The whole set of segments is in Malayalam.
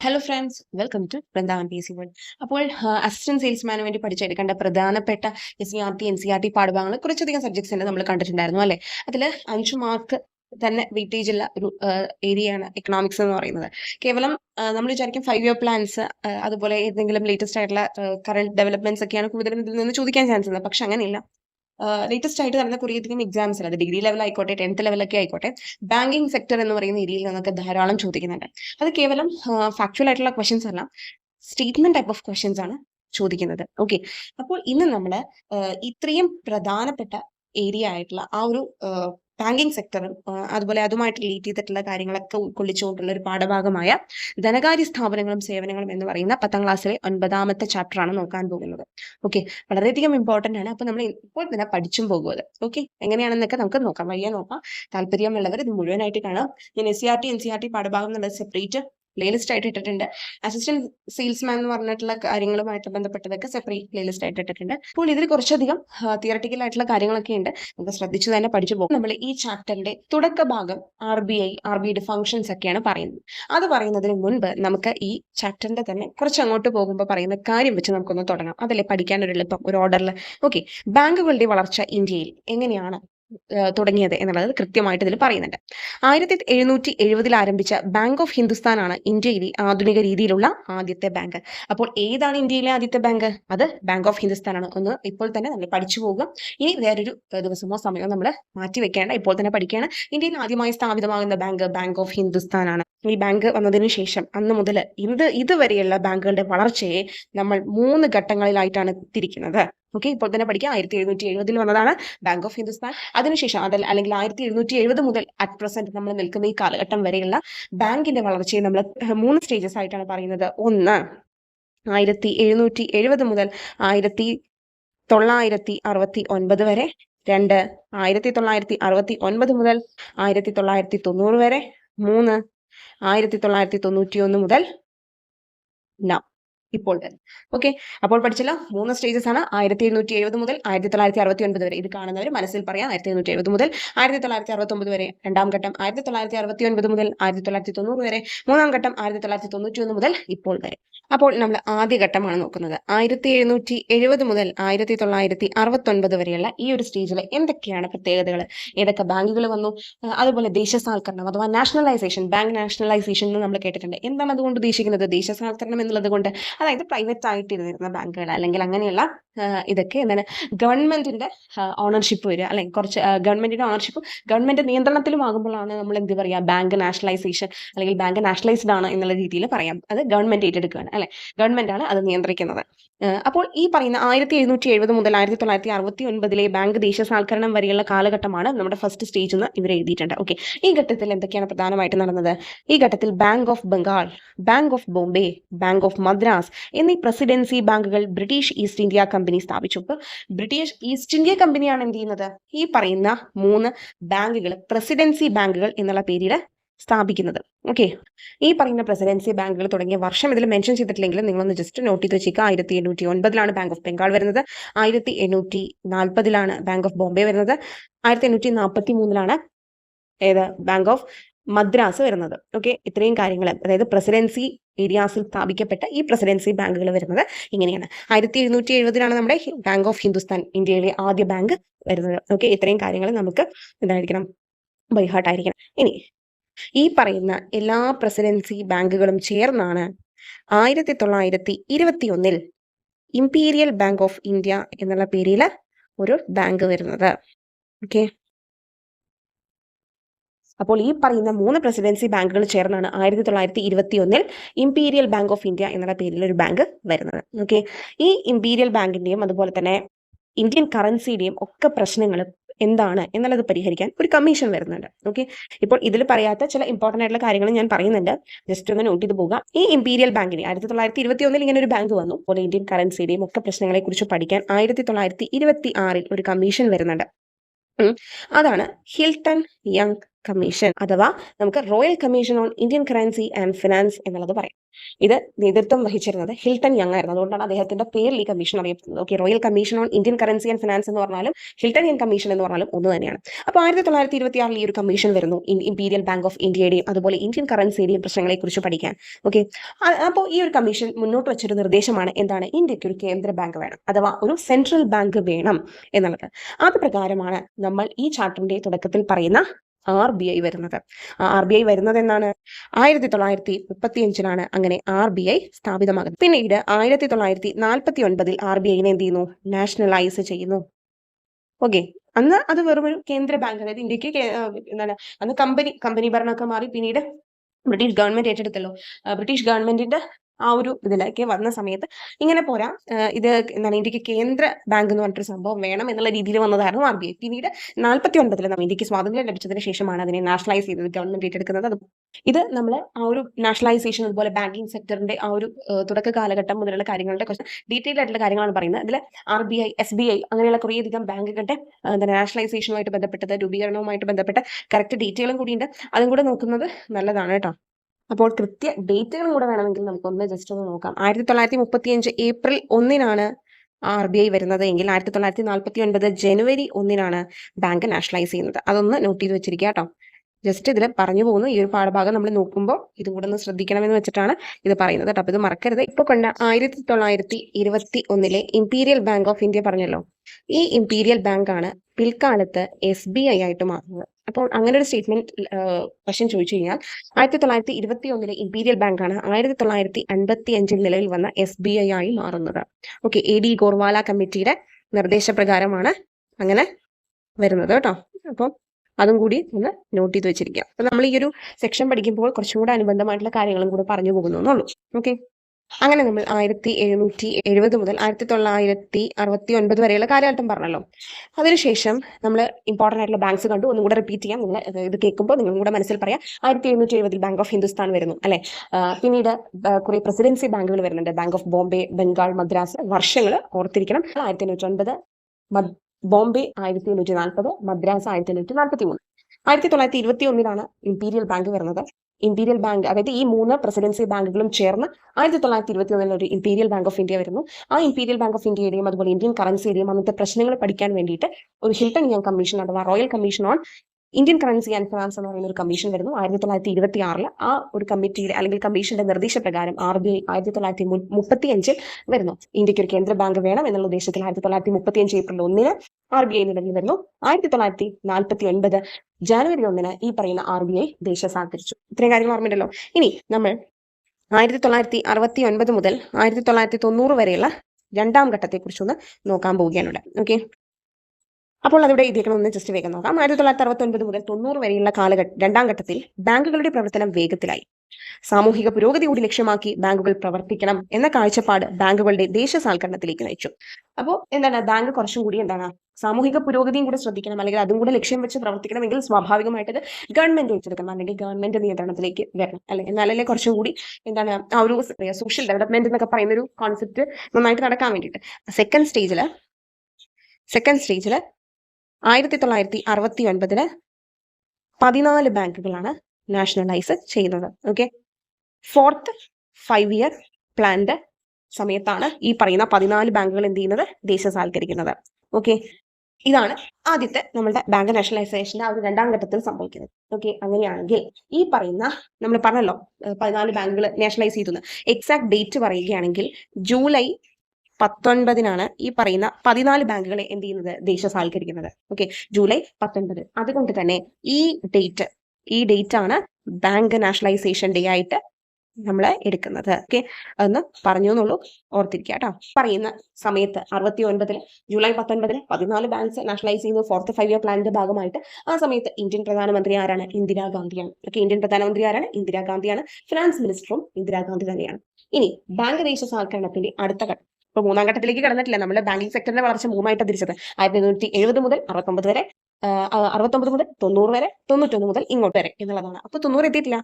Hello friends welcome to Vrindavan P C world അപ്പോൾ അസിസ്റ്റന്റ് സെയിൽസ്മാന് വേണ്ടി പഠിച്ചെടുക്കേണ്ട പ്രധാനപ്പെട്ട S C R T N C R T പാഠഭാഗങ്ങൾ കുറച്ചധികം സബ്ജക്ട്സ് ഉണ്ട് നമ്മൾ കണ്ടിട്ടുണ്ടായിരുന്നു അല്ലേ? അതിൽ അഞ്ച് മാർക്ക് തന്നെ വെയിറ്റേജ് ഉള്ള ഒരു ഏരിയയാണ് എക്കണോമിക്സ് എന്ന് പറയുന്നത്. കേവലം നമ്മൾ വിചാരിക്കും ഫൈവ് ഇയർ പ്ലാൻസ് അതുപോലെ ഏതെങ്കിലും ലേറ്റസ്റ്റ് ആയിട്ടുള്ള കറണ്ട് ഡെവലപ്മെന്റ്സ് ഒക്കെയാണ് കൂടുതലും ഇതിൽ നിന്ന് ചോദിക്കാൻ ചാൻസ് ഉണ്ട് പക്ഷെ അങ്ങനെയില്ല. ലേറ്റസ്റ്റ് ആയിട്ട് നടന്ന കുറേയധികം എക്സാംസിൽ അത് ഡിഗ്രി ലെവൽ ആയിക്കോട്ടെ ടെൻത്ത് ലെവലൊക്കെ ആയിക്കോട്ടെ. ബാങ്കിങ് സെക്ടർ എന്ന് പറയുന്ന ഏരിയയിൽ നിന്നൊക്കെ ധാരാളം ചോദിക്കുന്നുണ്ട്. അത് കേവലം ഫാക്ച്വൽ ആയിട്ടുള്ള ക്വസ്റ്റ്യൻസ് അല്ല സ്റ്റേറ്റ്മെന്റ് ടൈപ്പ് ഓഫ് ക്വസ്റ്റ്യൻസ് ആണ് ചോദിക്കുന്നത്. ഓക്കെ അപ്പോൾ ഇന്ന് നമ്മൾ ഇത്രയും പ്രധാനപ്പെട്ട ഏരിയ ആയിട്ടുള്ള ആ ഒരു ബാങ്കിങ് സെക്ടറും അതുപോലെ അതുമായിട്ട് റിലേറ്റ് ചെയ്തിട്ടുള്ള കാര്യങ്ങളൊക്കെ ഉൾക്കൊള്ളിച്ചുകൊണ്ടുള്ള ഒരു പാഠഭാഗമായ ധനകാര്യ സ്ഥാപനങ്ങളും സേവനങ്ങളും എന്ന് പറയുന്ന പത്താം ക്ലാസ്സിലെ ഒൻപതാമത്തെ ചാപ്റ്റർ ആണ് നോക്കാൻ പോകുന്നത്. ഓക്കെ വളരെയധികം ഇമ്പോർട്ടന്റ് ആണ്. അപ്പൊ നമ്മൾ ഇപ്പോൾ തന്നെ പഠിച്ചും പോകുന്നത്. ഓക്കെ എങ്ങനെയാണെന്നൊക്കെ നമുക്ക് നോക്കാം. വഴിയെ നോക്കാം. താല്പര്യമുള്ളവർ ഇത് മുഴുവനായിട്ട് കാണാം. ഞാൻ S C R T N C R T പാഠഭാഗം എന്നുള്ളത് സെപ്പറേറ്റ് പ്ലേലിസ്റ്റ് ആയിട്ട് ഇട്ടിട്ടുണ്ട്. അസിസ്റ്റന്റ് സെയിൽസ്മാൻ എന്ന് പറഞ്ഞിട്ടുള്ള കാര്യങ്ങളുമായിട്ട് ബന്ധപ്പെട്ടതൊക്കെ സെപ്പറേറ്റ് പ്ലേലിസ്റ്റ് ആയിട്ട് ഇട്ടിട്ടുണ്ട്. അപ്പോൾ ഇതിൽ കുറച്ചധികം തിയറട്ടിക്കൽ ആയിട്ടുള്ള കാര്യങ്ങളൊക്കെ ഉണ്ട്. നമുക്ക് ശ്രദ്ധിച്ചു തന്നെ പഠിച്ചു പോകും. നമ്മൾ ഈ ചാപ്റ്ററിന്റെ തുടക്ക ഭാഗം R B I R B ഐയുടെ ഫംഗ്ഷൻസ് ഒക്കെയാണ് പറയുന്നത്. അത് പറയുന്നതിന് മുൻപ് നമുക്ക് ഈ ചാപ്റ്ററിന്റെ തന്നെ കുറച്ച് അങ്ങോട്ട് പോകുമ്പോൾ പറയുന്ന കാര്യം വെച്ച് നമുക്കൊന്ന് തുടങ്ങാം. അതല്ലേ പഠിക്കാൻ ഒരു എളുപ്പം ഒരു ഓർഡറിൽ ഓക്കെ ബാങ്കുകളുടെ വളർച്ച ഇന്ത്യയിൽ എങ്ങനെയാണ് തുടങ്ങിയത് എന്നുള്ളത് കൃത്യമായിട്ട് ഇതിൽ പറയുന്നുണ്ട്. ആയിരത്തി എഴുന്നൂറ്റി എഴുപതിൽ ആരംഭിച്ച ബാങ്ക് ഓഫ് ഹിന്ദുസ്ഥാൻ ആണ് ഇന്ത്യയിലെ ആധുനിക രീതിയിലുള്ള ആദ്യത്തെ ബാങ്ക് അപ്പോൾ ഏതാണ് ഇന്ത്യയിലെ ആദ്യത്തെ ബാങ്ക് അത് ബാങ്ക് ഓഫ് ഹിന്ദുസ്ഥാൻ ആണ്. ഒന്ന് ഇപ്പോൾ തന്നെ നമ്മൾ പഠിച്ചു പോകുക. ഇനി വേറൊരു ദിവസമോ സമയമോ നമ്മൾ മാറ്റി വെക്കേണ്ട. ഇപ്പോൾ തന്നെ പഠിക്കുകയാണ്. ഇന്ത്യയിൽ ആദ്യമായി സ്ഥാപിതമാകുന്ന ബാങ്ക് ബാങ്ക് ഓഫ് ഹിന്ദുസ്ഥാൻ ആണ്. ഈ ബാങ്ക് വന്നതിന് ശേഷം അന്ന് മുതൽ ഇത് ഇതുവരെയുള്ള ബാങ്കുകളുടെ വളർച്ചയെ നമ്മൾ മൂന്ന് ഘട്ടങ്ങളിലായിട്ടാണ് തിരിക്കുന്നത്. ഓക്കെ ഇപ്പോൾ തന്നെ പഠിക്കാം. ആയിരത്തി എഴുന്നൂറ്റി എഴുപതിൽ വന്നതാണ് ബാങ്ക് ഓഫ് ഹിന്ദുസ്ഥാൻ അതിനുശേഷം അതിൽ അല്ലെങ്കിൽ ആയിരത്തി എഴുന്നൂറ്റി എഴുപത് മുതൽ അറ്റ് പ്രസന്റ് നമ്മൾ നിൽക്കുന്ന ഈ കാലഘട്ടം വരെയുള്ള ബാങ്കിന്റെ വളർച്ചയെ നമ്മൾ മൂന്ന് സ്റ്റേജസ് ആയിട്ടാണ് പറയുന്നത്. ഒന്ന് ആയിരത്തി എഴുന്നൂറ്റി എഴുപത് മുതൽ ആയിരത്തി തൊള്ളായിരത്തി അറുപത്തി ഒൻപത് വരെ. രണ്ട് ആയിരത്തി തൊള്ളായിരത്തി അറുപത്തി ഒൻപത് മുതൽ ആയിരത്തി തൊള്ളായിരത്തി തൊണ്ണൂറ് വരെ. മൂന്ന് ആയിരത്തി തൊള്ളായിരത്തി തൊണ്ണൂറ്റി ഒന്ന് മുതൽ നൗ. ഇപ്പോൾ വരെ ഓക്കെ അപ്പോൾ പഠിച്ചല്ലോ? മൂന്ന് സ്റ്റേജസ് ആണ്. ആയിരത്തി എഴുന്നൂറ്റി എഴുപത് മുതൽ ആയിരത്തി തൊള്ളായിരത്തി അറുപത്തി ഒൻപത് വരെ. ഇത് കാണുന്നവർ മനസ്സിൽ പറയാം. ആയിരത്തി എഴുന്നൂറ്റി എഴുപത് മുതൽ ആയിരത്തി തൊള്ളായിരത്തി അറുപത്തി ഒമ്പത് വരെ. രണ്ടാം ഘട്ടം ആയിരത്തി തൊള്ളായിരത്തി അറുപത്തി ഒൻപത് മുതൽ ആയിരത്തി തൊള്ളായിരത്തി തൊണ്ണൂറ് വരെ. മൂന്നാം ഘട്ടം ആയിരത്തി തൊള്ളായിരത്തി തൊണ്ണൂറ്റി ഒന്ന് മുതൽ ഇപ്പോൾ വരെ. അപ്പോൾ നമ്മൾ ആദ്യ ഘട്ടമാണ് നോക്കുന്നത്. ആയിരത്തി എഴുന്നൂറ്റി എഴുപത് മുതൽ ആയിരത്തി തൊള്ളായിരത്തി അറുപത്തി ഒൻപത് വരെയുള്ള ഈ ഒരു സ്റ്റേജിൽ എന്തൊക്കെയാണ് പ്രത്യേകതകൾ ഏതൊക്കെ ബാങ്കുകൾ വന്നു? അതുപോലെ ദേശസാൽക്കരണം അഥവാ നാഷണലൈസേഷൻ ബാങ്ക് നാഷണലൈസേഷൻ എന്ന് നമ്മൾ കേട്ടിട്ടുണ്ട്. എന്താണ് അതുകൊണ്ട് ഉദ്ദേശിക്കുന്നത്? ദേശസാൽക്കരണം എന്നുള്ളത് കൊണ്ട് അതായത് പ്രൈവറ്റ് ആയിട്ട് ഇരുന്നിരുന്ന ബാങ്കുകൾ അല്ലെങ്കിൽ അങ്ങനെയുള്ള ഇതൊക്കെ എന്താണ് ഗവൺമെന്റിന്റെ ഓണർഷിപ്പ് വരിക. അല്ലെങ്കിൽ കുറച്ച് ഗവൺമെന്റിന്റെ ഓണർഷിപ്പ് ഗവൺമെന്റ് നിയന്ത്രണത്തിലും ആകുമ്പോഴാണ് നമ്മൾ എന്ത് പറയുക ബാങ്ക് നാഷണലൈസേഷൻ അല്ലെങ്കിൽ ബാങ്ക് നാഷണലൈസ്ഡ് ആണ് എന്നുള്ള രീതിയിൽ പറയാം. അത് ഗവൺമെന്റ് ഏറ്റെടുക്കുകയാണ്. അല്ലെ ഗവൺമെന്റ് ആണ് അത് നിയന്ത്രിക്കുന്നത്. അപ്പോൾ ഈ പറയുന്ന ആയിരത്തി എഴുന്നൂറ്റി എഴുപത് മുതൽ ആയിരത്തി തൊള്ളായിരത്തി അറുപത്തി ഒൻപതിലെ ബാങ്ക് ദേശസാൽക്കരണം വരെയുള്ള കാലഘട്ടമാണ് നമ്മുടെ ഫസ്റ്റ് സ്റ്റേജ് എന്ന് ഇവർ എഴുതിയിട്ടുണ്ട്. ഓക്കെ ഈ ഘട്ടത്തിൽ എന്തൊക്കെയാണ് പ്രധാനമായിട്ട് നടന്നത്? ഈ ഘട്ടത്തിൽ bank of Bengal bank of Bombay bank of Madras എന്നീ പ്രസിഡൻസി ബാങ്കുകൾ ബ്രിട്ടീഷ് ഈസ്റ്റ് ഇന്ത്യ കമ്പനി സ്ഥാപിച്ചു. അപ്പോൾ ബ്രിട്ടീഷ് ഈസ്റ്റ് ഇന്ത്യ കമ്പനിയാണ് എന്ത് ചെയ്യുന്നത്? ഈ പറയുന്ന മൂന്ന് ബാങ്കുകൾ പ്രസിഡൻസി ബാങ്കുകൾ എന്നുള്ള പേരിൽ സ്ഥാപിക്കുന്നത്. ഓക്കെ ഈ പറയുന്ന പ്രസിഡൻസി ബാങ്കുകൾ തുടങ്ങിയ വർഷം ഇതിൽ മെൻഷൻ ചെയ്തിട്ടില്ലെങ്കിൽ നിങ്ങളൊന്ന് ജസ്റ്റ് നോട്ട് ചെയ്ത് വെച്ചേക്കുക ആയിരത്തി എണ്ണൂറ്റി ഒൻപതിലാണ് ബാങ്ക് ഓഫ് ബംഗാൾ വരുന്നത്. ആയിരത്തി എണ്ണൂറ്റി നാൽപ്പതിലാണ് ബാങ്ക് ഓഫ് ബോംബെ വരുന്നത്. ആയിരത്തി എണ്ണൂറ്റി നാൽപ്പത്തി മൂന്നിലാണ് ഏത് ബാങ്ക് ഓഫ് മദ്രാസ് വരുന്നത്. ഓക്കെ ഇത്രയും കാര്യങ്ങൾ അതായത് പ്രസിഡൻസി ഏരിയാസിൽ സ്ഥാപിക്കപ്പെട്ട ഈ പ്രസിഡൻസി ബാങ്കുകൾ വരുന്നത് ഇങ്ങനെയാണ്. ആയിരത്തി എഴുന്നൂറ്റി എഴുപതിലാണ് നമ്മുടെ ബാങ്ക് ഓഫ് ഹിന്ദുസ്ഥാൻ ഇന്ത്യയിലെ ആദ്യ ബാങ്ക് വരുന്നത്. ഓക്കെ ഇത്രയും കാര്യങ്ങൾ നമുക്ക് ഇതായിരിക്കണം. ബൈഹാർട്ടായിരിക്കണം ഇനി ഈ പറയുന്ന എല്ലാ പ്രസിഡൻസി ബാങ്കുകളും ചേർന്നാണ് ആയിരത്തി തൊള്ളായിരത്തി ഇരുപത്തി ഒന്നിൽ ഇംപീരിയൽ ബാങ്ക് ഓഫ് ഇന്ത്യ എന്നുള്ള പേരിൽ ഒരു ബാങ്ക് വരുന്നത്. ഓക്കെ. അപ്പോൾ ഈ പറയുന്ന മൂന്ന് പ്രസിഡൻസി ബാങ്കുകൾ ചേർന്നാണ് ആയിരത്തി തൊള്ളായിരത്തി ഇരുപത്തി ഒന്നിൽ ഇംപീരിയൽ ബാങ്ക് ഓഫ് ഇന്ത്യ എന്നുള്ള പേരിൽ ഒരു ബാങ്ക് വരുന്നത്. ഓക്കെ. ഈ ഇംപീരിയൽ ബാങ്കിന്റെയും അതുപോലെ തന്നെ ഇന്ത്യൻ കറൻസിയുടെയും ഒക്കെ പ്രശ്നങ്ങൾ എന്താണ് എന്നുള്ളത് പരിഹരിക്കാൻ ഒരു കമ്മീഷൻ വരുന്നുണ്ട്. ഓക്കെ ഇപ്പോൾ ഇതിൽ പറയാത്ത ചില ഇമ്പോർട്ടന്റ് ആയിട്ടുള്ള കാര്യങ്ങൾ ഞാൻ പറയുന്നുണ്ട്. ജസ്റ്റ് ഒന്ന് നോട്ട് ചെയ്ത് പോകാം ഈ ഇമ്പീരിയൽ ബാങ്കിന് ആയിരത്തി തൊള്ളായിരത്തി ഇരുപത്തി ഒന്നിൽ ഇങ്ങനെ ഒരു ബാങ്ക് വന്നു. പോലെ ഇന്ത്യൻ കറൻസിയുടെയും ഒക്കെ പ്രശ്നങ്ങളെ കുറിച്ച് പഠിക്കാൻ ആയിരത്തി തൊള്ളായിരത്തി ഇരുപത്തി ആറിൽ ഒരു കമ്മീഷൻ വരുന്നുണ്ട്. അതാണ് ഹിൽട്ടൺ യങ് കമ്മീഷൻ അഥവാ നമുക്ക് royal commission on Indian currency and finance എന്നുള്ളത് പറയാം. ഇത് നേതൃത്വം വഹിച്ചിരുന്നത് ഹിൽട്ടൺ യങ് ആയിരുന്നു. അതുകൊണ്ടാണ് അദ്ദേഹത്തിന്റെ പേരിൽ ഈ കമ്മീഷൻ അറിയപ്പെടുന്നത്. Okay royal commission on Indian currency and finance എന്ന് പറഞ്ഞാലും ഹിൽട്ടൺ യങ് കമ്മീഷൻ എന്ന് പറഞ്ഞാലും ഒന്ന് തന്നെയാണ്. അപ്പോൾ ആയിരത്തി തൊള്ളായിരത്തി ഇരുപത്തി ആറിൽ ഈ ഒരു കമ്മീഷൻ വരുന്നു. ഇംപീരിയൽ ബാങ്ക് ഓഫ് ഇന്ത്യയുടെയും അതുപോലെ ഇന്ത്യൻ കറൻസിയുടെയും പ്രശ്നങ്ങളെ കുറിച്ച് പഠിക്കാൻ ഓക്കെ അപ്പോൾ ഈ ഒരു കമ്മീഷൻ മുന്നോട്ട് വെച്ചൊരു നിർദ്ദേശമാണ് എന്താണ്? ഇന്ത്യയ്ക്ക് ഒരു കേന്ദ്ര ബാങ്ക് വേണം. അഥവാ ഒരു സെൻട്രൽ ബാങ്ക് വേണം എന്നുള്ളത്. അത് പ്രകാരമാണ് നമ്മൾ ഈ ചാപ്റ്ററിന്റെ തുടക്കത്തിൽ പറയുന്ന ആർ ബി ഐ വരുന്നത്. ആർ ബി ഐ വരുന്നത് എന്നാണ് ആയിരത്തി തൊള്ളായിരത്തി മുപ്പത്തി അഞ്ചിലാണ് അങ്ങനെ ആർ ബി ഐ സ്ഥാപിതമാകുന്നത്. പിന്നീട് ആയിരത്തി തൊള്ളായിരത്തി നാൽപ്പത്തി ഒൻപതിൽ ആർ ബി ഐനെ എന്ത് ചെയ്യുന്നു? നാഷണലൈസ് ചെയ്യുന്നു. ഓക്കെ. അന്ന് അത് വെറും ഒരു കേന്ദ്ര ബാങ്ക് അതായത് ഇന്ത്യയ്ക്ക് എന്താണ് അന്ന് കമ്പനി കമ്പനി ഭരണമൊക്കെ മാറി പിന്നീട് ബ്രിട്ടീഷ് ഗവൺമെന്റ് ഏറ്റെടുത്തല്ലോ. ബ്രിട്ടീഷ് ഗവൺമെന്റിന്റെ ആ ഒരു ഇതിലേക്ക് വന്ന സമയത്ത് ഇങ്ങനെ പോരാ. ഇത് എന്താണ് ഇന്ത്യയ്ക്ക് കേന്ദ്ര ബാങ്ക് എന്ന് പറഞ്ഞിട്ടൊരു സംഭവം വേണം എന്നുള്ള രീതിയിൽ വന്നതായിരുന്നു ആർ ബി ഐ. പിന്നീട് നാൽപ്പത്തി ഒൻപതിൽ നമ്മൾ ഇന്ത്യയ്ക്ക് സ്വാതന്ത്ര്യം ലഭിച്ചതിന് ശേഷമാണ് അതിനെ നാഷണലൈസ് ചെയ്തത് ഗവൺമെന്റ് ഏറ്റെടുക്കുന്നത്. ഇത് നമ്മൾ ആ ഒരു നാഷണലൈസേഷൻ അതുപോലെ ബാങ്കിങ് സെക്ടറിന്റെ ആ ഒരു തുടക്ക കാലഘട്ടം മുതലുള്ള കാര്യങ്ങളുടെ കുറച്ച് ഡീറ്റെയിൽ ആയിട്ടുള്ള കാര്യങ്ങളാണ് പറയുന്നത്. അതിൽ R B I S B I അങ്ങനെയുള്ള കുറേയധികം ബാങ്കുകളുടെ എന്താ നാഷണലൈസേഷനുമായിട്ട് ബന്ധപ്പെട്ടത് രൂപീകരണവുമായിട്ട് ബന്ധപ്പെട്ട കറക്റ്റ് ഡീറ്റെയിലും കൂടിയുണ്ട്. അതും കൂടെ നോക്കുന്നത് നല്ലതാണ് കേട്ടോ. അപ്പോൾ കൃത്യ ഡേറ്റുകളും കൂടെ വേണമെങ്കിൽ നമുക്കൊന്ന് ജസ്റ്റ് ഒന്ന് നോക്കാം. ആയിരത്തി തൊള്ളായിരത്തി മുപ്പത്തി അഞ്ച് ഏപ്രിൽ ഒന്നിനാണ് ആർ ബി ഐ വരുന്നത് എങ്കിൽ ആയിരത്തി തൊള്ളായിരത്തി നാൽപ്പത്തി ഒൻപത് ജനുവരി ഒന്നിനാണ് ബാങ്ക് നാഷണലൈസ് ചെയ്യുന്നത്. അതൊന്ന് നോട്ട് ചെയ്ത് വെച്ചിരിക്കുക കേട്ടോ. ജസ്റ്റ് ഇതിൽ പറഞ്ഞു പോകുന്നു. ഈ ഒരു പാഠഭാഗം നമ്മൾ നോക്കുമ്പോൾ ഇതും കൂടെ ഒന്ന് ശ്രദ്ധിക്കണമെന്ന് വെച്ചിട്ടാണ് ഇത് പറയുന്നത് കേട്ടോ. അപ്പോൾ ഇത് മറക്കരുത്. ഇപ്പൊ കണ്ട ആയിരത്തി തൊള്ളായിരത്തി ഇരുപത്തി ഒന്നിലെ ഇമ്പീരിയൽ ബാങ്ക് ഓഫ് ഇന്ത്യ പറഞ്ഞല്ലോ. ഈ ഇംപീരിയൽ ബാങ്ക് ആണ് പിൽക്കാലത്ത് എസ് ബി ഐ ആയിട്ട് മാറുന്നത്. അപ്പോൾ അങ്ങനെ ഒരു സ്റ്റേറ്റ്മെന്റ് ക്വസ്റ്റ്യൻ ചോദിച്ചു കഴിഞ്ഞാൽ ആയിരത്തി തൊള്ളായിരത്തി ഇരുപത്തി ഒന്നിലെ ഇമ്പീരിയൽ ബാങ്ക് ആണ് ആയിരത്തി തൊള്ളായിരത്തി അൻപത്തി അഞ്ചിൽ നിലവിൽ വന്ന എസ് ബി ഐ ആയി മാറുന്നത്. ഓക്കെ എ ഡി ഗോർവാല കമ്മിറ്റിയുടെ നിർദ്ദേശപ്രകാരമാണ് അങ്ങനെ വരുന്നത് കേട്ടോ. അപ്പം അതും കൂടി ഒന്ന് നോട്ട് ചെയ്ത് വെച്ചിരിക്കാം. അപ്പൊ നമ്മൾ ഈ ഒരു സെക്ഷൻ പഠിക്കുമ്പോൾ കുറച്ചും കൂടെ അനുബന്ധമായിട്ടുള്ള കാര്യങ്ങളും കൂടെ പറഞ്ഞു പോകുന്നു എന്നുള്ളൂ ഓക്കെ അങ്ങനെ നമ്മൾ ആയിരത്തി എഴുന്നൂറ്റി എഴുപത് മുതൽ ആയിരത്തി തൊള്ളായിരത്തി അറുപത്തി ഒൻപത് വരെയുള്ള കാലഘട്ടം പറഞ്ഞല്ലോ. അതിനുശേഷം നമ്മൾ ഇമ്പോർട്ടന്റ് ആയിട്ടുള്ള ബാങ്ക്സ് കണ്ടു. ഒന്നും കൂടെ റിപ്പീറ്റ് ചെയ്യാം. നിങ്ങൾ ഇത് കേൾക്കുമ്പോൾ നിങ്ങളും കൂടെ മനസ്സിൽ പറയാം. ആയിരത്തി എഴുന്നൂറ്റി എഴുപതിൽ ബാങ്ക് ഓഫ് ഹിന്ദുസ്ഥാൻ വരുന്നു അല്ലെ? പിന്നീട് കുറെ പ്രസിഡൻസി ബാങ്കുകൾ വരുന്നുണ്ട്. ബാങ്ക് ഓഫ് ബോംബെ ബംഗാൾ മദ്രാസ് വർഷങ്ങൾ ഓർത്തിരിക്കണം. ആയിരത്തി എണ്ണൂറ്റി ഒൻപത് ബോംബെ ആയിരത്തി എണ്ണൂറ്റി നാൽപ്പത് മദ്രാസ് ആയിരത്തി എണ്ണൂറ്റി നാൽപ്പത്തി മൂന്ന് ആയിരത്തി തൊള്ളായിരത്തി ഇരുപത്തി ഒന്നിലാണ് ഇമ്പീരിയൽ ബാങ്ക് വരുന്നത്. ഇമ്പീരിയൽ ബാങ്ക് അതായത് ഈ മൂന്ന് പ്രസിഡൻസി ബാങ്കുകളും ചേർന്ന് ആയിരത്തി തൊള്ളായിരത്തി ഇരുപത്തി ഒന്നിൽ ഒരു ഇമ്പീരിയൽ ബാങ്ക് ഓഫ് ഇന്ത്യ വരുന്നു. ആ ഇമ്പീരിയൽ ബാങ്ക് ഓഫ് ഇന്ത്യയുടെയും അതുപോലെ ഇന്ത്യൻ കറൻസിയുടെയും അന്നത്തെ പ്രശ്നങ്ങൾ പഠിക്കാൻ വേണ്ടിയിട്ട് ഒരു ഹിൽട്ടൺ യങ് കമ്മീഷൻ അഥവാ royal commission on Indian currency and finance എന്ന് പറയുന്ന ഒരു കമ്മീഷൻ വരുന്നു. ആയിരത്തി തൊള്ളായിരത്തി ഇരുപത്തി ആറിൽ ആ ഒരു കമ്മിറ്റിയുടെ അല്ലെങ്കിൽ കമ്മീഷന്റെ നിർദ്ദേശപ്രകാരം ആർ ബി ഐ ആയിരത്തി തൊള്ളായിരത്തി മുപ്പത്തി അഞ്ചിൽ വരുന്നു. ഇന്ത്യയ്ക്ക് ഒരു കേന്ദ്ര ബാങ്ക് വേണം എന്നുള്ള ഉദ്ദേശത്തിൽ ആയിരത്തി തൊള്ളായിരത്തി മുപ്പത്തി അഞ്ച് ഏപ്രിൽ ഒന്നിന് ആർ ബി ഐ നിലവിൽ വരുന്നു. ആയിരത്തി തൊള്ളായിരത്തി നാൽപ്പത്തി ഒൻപത് ജനുവരി ഒന്നിന് ഈ പറയുന്ന ആർ ബി ഐ ദേശസാൽക്കരിച്ചു ഇത്രയും കാര്യങ്ങൾ ഓർമ്മയുണ്ടല്ലോ. ഇനി നമ്മൾ ആയിരത്തി തൊള്ളായിരത്തി അറുപത്തി ഒൻപത് മുതൽ ആയിരത്തി തൊള്ളായിരത്തി തൊണ്ണൂറ് വരെയുള്ള രണ്ടാം ഘട്ടത്തെക്കുറിച്ചൊന്ന് നോക്കാൻ പോവുകയാണ് ഇവിടെ. ഓക്കെ അപ്പോൾ അതിവിടെ എഴുതിയേക്കണം ഒന്ന് ജസ്റ്റ് വേഗം നോക്കാം. ആയിരത്തി തൊള്ളായിരത്തി അറുപത്തി ഒൻപത് മുതൽ തൊണ്ണൂറ് വരെയുള്ള കാലഘട്ട രണ്ടാം ഘട്ടത്തിൽ ബാങ്കുകളുടെ പ്രവർത്തനം വേഗത്തിലായി. സാമൂഹിക പുരോഗതി കൂടി ലക്ഷ്യമാക്കി ബാങ്കുകൾ പ്രവർത്തിക്കണം എന്ന കാഴ്ചപ്പാട് ബാങ്കുകളുടെ ദേശസാൽക്കരണത്തിലേക്ക് നയിച്ചു. അപ്പോൾ എന്താണ്? ബാങ്ക് കുറച്ചും കൂടി എന്താണ്? സാമൂഹിക പുരോഗതിയും കൂടെ ശ്രദ്ധിക്കണം അല്ലെങ്കിൽ അതും കൂടെ ലക്ഷ്യം വെച്ച് പ്രവർത്തിക്കണമെങ്കിൽ സ്വാഭാവികമായിട്ട് ഗവൺമെന്റ് ഏറ്റെടുക്കണം. അല്ലെങ്കിൽ ഗവൺമെന്റ് നിയന്ത്രണത്തിലേക്ക് വരണം. അല്ലെ? എന്നാലല്ലേ കുറച്ചും കൂടി എന്താണ്? ആ ഒരു സോഷ്യൽ ഡെവലപ്മെന്റ് എന്നൊക്കെ പറയുന്ന ഒരു കോൺസെപ്റ്റ് നന്നായിട്ട് നടക്കാൻ വേണ്ടിയിട്ട്. സെക്കൻഡ് സ്റ്റേജിൽ സെക്കൻഡ് സ്റ്റേജിൽ ആയിരത്തി തൊള്ളായിരത്തി അറുപത്തി ഒൻപതിൽ പതിനാല് ബാങ്കുകളാണ് നാഷണലൈസ് ചെയ്യുന്നത്. ഓക്കെ ഫോർത്ത് ഫൈവ് ഇയർ പ്ലാന്റെ സമയത്താണ് ഈ പറയുന്ന പതിനാല് ബാങ്കുകൾ എന്ത് ചെയ്യുന്നത്? ദേശസാൽക്കരിക്കുന്നത്. ഓക്കെ ഇതാണ് ആദ്യത്തെ നമ്മളുടെ ബാങ്ക് നാഷണലൈസേഷന്റെ ആ ഒരു രണ്ടാം ഘട്ടത്തിൽ സംഭവിക്കുന്നത്. ഓക്കെ അങ്ങനെയാണെങ്കിൽ ഈ പറയുന്ന നമ്മൾ പറഞ്ഞല്ലോ പതിനാല് ബാങ്കുകൾ നാഷണലൈസ് ചെയ്തു എക്സാക്ട് ഡേറ്റ് പറയുകയാണെങ്കിൽ ജൂലൈ പത്തൊൻപതിനാണ് ഈ പറയുന്ന പതിനാല് ബാങ്കുകളെ എന്ത് ചെയ്യുന്നത്? ദേശസാൽക്കരിക്കുന്നത്. ഓക്കെ ജൂലൈ പത്തൊൻപത്. അതുകൊണ്ട് തന്നെ ഈ ഡേറ്റ് ഈ ഡേറ്റ് ആണ് ബാങ്ക് നാഷണലൈസേഷൻ ഡേ ആയിട്ട് നമ്മൾ എടുക്കുന്നത്. ഓക്കെ അതൊന്ന് പറഞ്ഞു എന്നുള്ളൂ. ഓർത്തിരിക്കുക കേട്ടോ. പറയുന്ന സമയത്ത് അറുപത്തി ഒൻപതിൽ ജൂലൈ പത്തൊൻപതിൽ പതിനാല് ബാങ്ക്സ് നാഷണലൈസ് ചെയ്യുന്ന ഫോർത്ത് ഫൈവ് ഇയർ പ്ലാനിന്റെ ഭാഗമായിട്ട് ആ സമയത്ത് ഇന്ത്യൻ പ്രധാനമന്ത്രി ആരാണ്? ഇന്ദിരാഗാന്ധിയാണ്. ഓക്കെ ഇന്ത്യൻ പ്രധാനമന്ത്രി ആരാണ്? ഇന്ദിരാഗാന്ധിയാണ്. ഫിനാൻസ് മിനിസ്റ്ററും ഇന്ദിരാഗാന്ധി തന്നെയാണ്. ഇനി ബാങ്ക് ദേശസാൽക്കരണത്തിന്റെ അടുത്ത ഘട്ടം. ഇപ്പൊ മൂന്നാം ഘട്ടത്തിലേക്ക് കടന്നിട്ടില്ല. നമ്മുടെ ബാങ്കിങ് സെക്ടറിന്റെ വളർച്ച മൂന്നായിട്ട് തിരിച്ചത് ആയിരത്തി എഴുന്നൂറ്റി എഴുപത് മുതൽ അറുപത്തൊമ്പത് വരെ അറുപത്തൊമ്പത് മുതൽ തൊണ്ണൂറ് വരെ തൊണ്ണൂറ്റൊന്ന് മുതൽ ഇങ്ങോട്ട് വരെ എന്നുള്ളതാണ്. അപ്പൊ തൊണ്ണൂറ് എത്തിയിട്ടില്ല.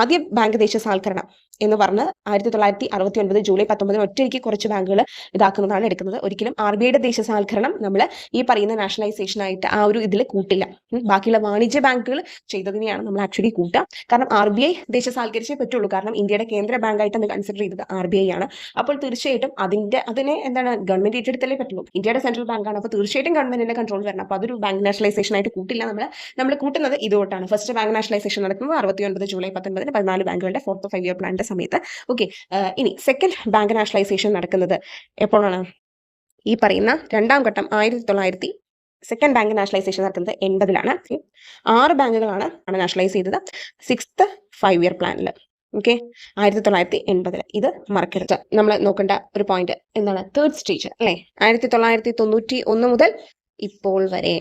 ആദ്യ ബാങ്ക് ദേശസാൽക്കരണം. എന്ന് പറഞ്ഞ് ആയിരത്തി തൊള്ളായിരത്തി അറുപത്തി ഒൻപത് ജൂലൈ പത്തൊമ്പതിന് ഒറ്റയ്ക്ക് കുറച്ച് ബാങ്കുകൾ ഇതാക്കുന്നതാണ് എടുക്കുന്നത്. ഒരിക്കലും ആർ ബി ഐയുടെ ദേശസാൽക്കരണം നമ്മൾ ഈ പറയുന്ന നാഷണലൈസേഷൻ ആയിട്ട് ആ ഒരു ഇതിൽ കൂട്ടില്ല. ബാക്കിയുള്ള വാണിജ്യ ബാങ്കുകൾ ചെയ്തതിനെയാണ് നമ്മൾ ആക്ച്വലി കൂട്ടുക. കാരണം ആർ ബി ഐ ദേശസാൽക്കരിച്ചേ പറ്റുള്ളൂ. കാരണം ഇന്ത്യയുടെ കേന്ദ്ര ബാങ്കായിട്ട് അത് കൺസിഡർ ചെയ്തത് ആർ ബി ഐ ആണ്. അപ്പോൾ തീർച്ചയായിട്ടും അതിന്റെ അതിനെ എന്താണ് ഗവൺമെന്റ് ഏറ്റെടുത്തല്ലേ പറ്റുള്ളൂ. ഇന്ത്യയുടെ സെൻട്രൽ ബാങ്കാണ് അപ്പോൾ തീർച്ചയായിട്ടും ഗവൺമെന്റിന്റെ കൺട്രോൾ വരണം. അപ്പോൾ അതൊരു ബാങ്ക് നാഷണലൈസേഷൻ ആയിട്ട് കൂട്ടില്ല നമ്മൾ നമ്മൾ കൂട്ടുന്നത് ഇതുകൊണ്ടാണ്. ഫസ്റ്റ് ബാങ്ക് നാഷണലൈസേഷൻ നടക്കുന്നത് അറുപത്തി ഒൻപത് ജൂലൈ പത്തൊൻപതിന് പതിനാല് ബാങ്കുകളുടെ ഫോർത്ത് ഫൈവ് ഇയർ പ്ലാനിന്റെ സമയത്ത്. ഓക്കെ ഇനി സെക്കൻഡ് ബാങ്ക് നാഷണലൈസേഷൻ നടക്കുന്നത് എപ്പോഴാണ്? ഈ പറയുന്ന രണ്ടാം ഘട്ടം ആയിരത്തി തൊള്ളായിരത്തി സെക്കൻഡ് ബാങ്ക് നാഷണലൈസേഷൻ നടക്കുന്നത് എൺപതിലാണ്. ആറ് ബാങ്കുകളാണ് ആണ് നാഷണലൈസ് ചെയ്തത്. സിക്സ്ത് ഫൈവ് ഇയർ പ്ലാനിൽ ഓക്കെ ആയിരത്തി തൊള്ളായിരത്തി എൺപതിൽ ഇത് മറക്കരുത്. നമ്മൾ നോക്കേണ്ട ഒരു പോയിന്റ് എന്താണ്? തേർഡ് സ്റ്റേജ് അല്ലേ? ആയിരത്തി തൊള്ളായിരത്തി തൊണ്ണൂറ്റി ഒന്ന് മുതൽ ഇപ്പോൾ വരെ.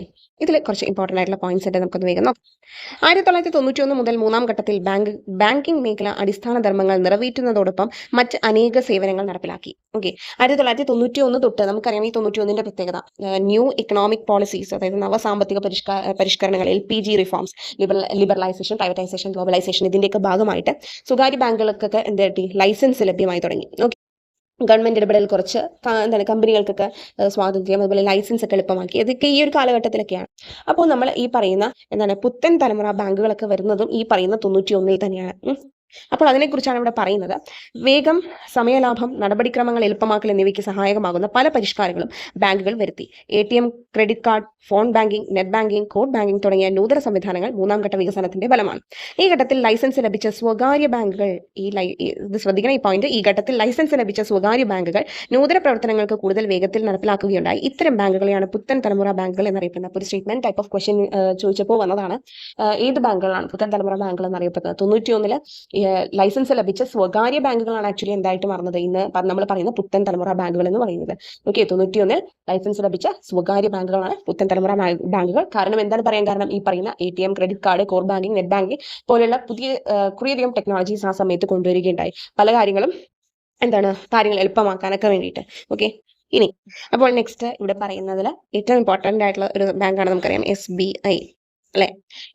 ഇതിൽ കുറച്ച് ഇമ്പോർട്ടന്റ് ആയിട്ടുള്ള പോയിന്റ്സ് ഉണ്ട് നമുക്കൊന്ന് വേഗം നോക്കാം. ആയിരത്തി തൊള്ളായിരത്തി തൊണ്ണൂറ്റി ഒന്ന് മുതൽ മൂന്നാം ഘട്ടത്തിൽ ബാങ്ക് ബാങ്കിംഗ് മേഖല അടിസ്ഥാന ധർമ്മങ്ങൾ നിറവേറ്റുന്നതോടൊപ്പം മറ്റ് അനേക സേവനങ്ങൾ നടപ്പിലാക്കി. ഓക്കെ ആയിരത്തി തൊള്ളായിരത്തി തൊണ്ണൂറ്റി ഒന്ന് തൊട്ട് നമുക്കറിയാം ഈ തൊണ്ണൂറ്റി ഒന്നിന്റെ പ്രത്യേകത ന്യൂ ഇക്കണോമിക് പോളിസീസ് അതായത് നവ സാമ്പത്തിക പരിഷ്കാര പരിഷ്കരണങ്ങൾ L P G reforms liberalisation privatisation globalisation ഇതിന്റെയൊക്കെ ഭാഗമായിട്ട് സ്വകാര്യ ബാങ്കുകൾക്കൊക്കെ എന്താ ലൈസൻസ് ലഭ്യമായി തുടങ്ങി. ഓക്കെ ഗവൺമെന്റ് ഇടപെടൽ കുറച്ച് എന്താണ് കമ്പനികൾക്കൊക്കെ സ്വാതന്ത്ര്യം അതുപോലെ ലൈസൻസ് ഒക്കെ എളുപ്പമാക്കി. ഇതൊക്കെ ഈ ഒരു കാലഘട്ടത്തിലൊക്കെയാണ്. അപ്പോൾ നമ്മൾ ഈ പറയുന്ന എന്താണ് പുത്തൻ തലമുറ ബാങ്കുകളൊക്കെ വരുന്നതും ഈ പറയുന്ന തൊണ്ണൂറ്റി ഒന്നിൽ തന്നെയാണ്. അപ്പോൾ അതിനെക്കുറിച്ചാണ് ഇവിടെ പറയുന്നത്. വേഗം സമയലാഭം നടപടിക്രമങ്ങൾ എളുപ്പമാക്കൽ എന്നിവയ്ക്ക് സഹായകമാകുന്ന പല പരിഷ്കാരങ്ങളും ബാങ്കുകൾ വരുത്തി. A T M credit card phone banking net banking code banking തുടങ്ങിയ നൂതന സംവിധാനങ്ങൾ മൂന്നാം ഘട്ട വികസനത്തിന്റെ ഫലമാണ്. ഈ ഘട്ടത്തിൽ ലൈസൻസ് ലഭിച്ച സ്വകാര്യ ബാങ്കുകൾ ഈ ഇത് ശ്രദ്ധിക്കണം ഈ പോയിന്റ് ഈ ഘട്ടത്തിൽ ലൈസൻസ് ലഭിച്ച സ്വകാര്യ ബാങ്കുകൾ നൂതന പ്രവർത്തനങ്ങൾക്ക് കൂടുതൽ വേഗത്തിൽ നടപ്പിലാക്കുകയുണ്ടായി. ഇത്തരം ബാങ്കുകളെയാണ് പുത്തൻ തലമുറ ബാങ്കുകൾ എന്നറിയപ്പെടുന്നത്. ഒരു സ്റ്റേറ്റ്മെന്റ് ടൈപ്പ് ഓഫ് ക്വസ്റ്റ്യൻ ചോദിച്ചപ്പോൾ വന്നതാണ്. ഏത് ബാങ്കുകളാണ് പുത്തൻ തലമുറ ബാങ്കുകൾ എന്നറിയപ്പെടുന്നത്? തൊണ്ണൂറ്റി ഒന്നിൽ ലൈസൻസ് ലഭിച്ച സ്വകാര്യ ബാങ്കുകളാണ് ആക്ച്വലി എന്തായിട്ട് മറന്നത്. ഇന്ന് നമ്മൾ പറയുന്ന പുത്തൻ തലമുറ ബാങ്കുകൾ എന്ന് പറയുന്നത്. ഓക്കെ തൊണ്ണൂറ്റി ഒന്നിൽ ലൈസൻസ് ലഭിച്ച സ്വകാര്യ ബാങ്കുകളാണ് പുത്തൻ തലമുറ ബാങ്കുകൾ. കാരണം എന്താണ് പറയാൻ കാരണം? ഈ പറയുന്ന A T M credit card core banking net banking പോലെയുള്ള പുതിയ കുറേയധികം ടെക്നോളജീസ് ആ സമയത്ത് കൊണ്ടുവരികയുണ്ടായി. പല കാര്യങ്ങളും എന്താണ് കാര്യങ്ങൾ എളുപ്പമാക്കാനൊക്കെ വേണ്ടിയിട്ട്. ഓക്കെ ഇനി അപ്പോൾ നെക്സ്റ്റ് ഇവിടെ പറയുന്നതിൽ ഏറ്റവും ഇമ്പോർട്ടന്റ് ആയിട്ടുള്ള ഒരു ബാങ്കാണ് നമുക്കറിയാം എസ് ബി ഐ അല്ലെ?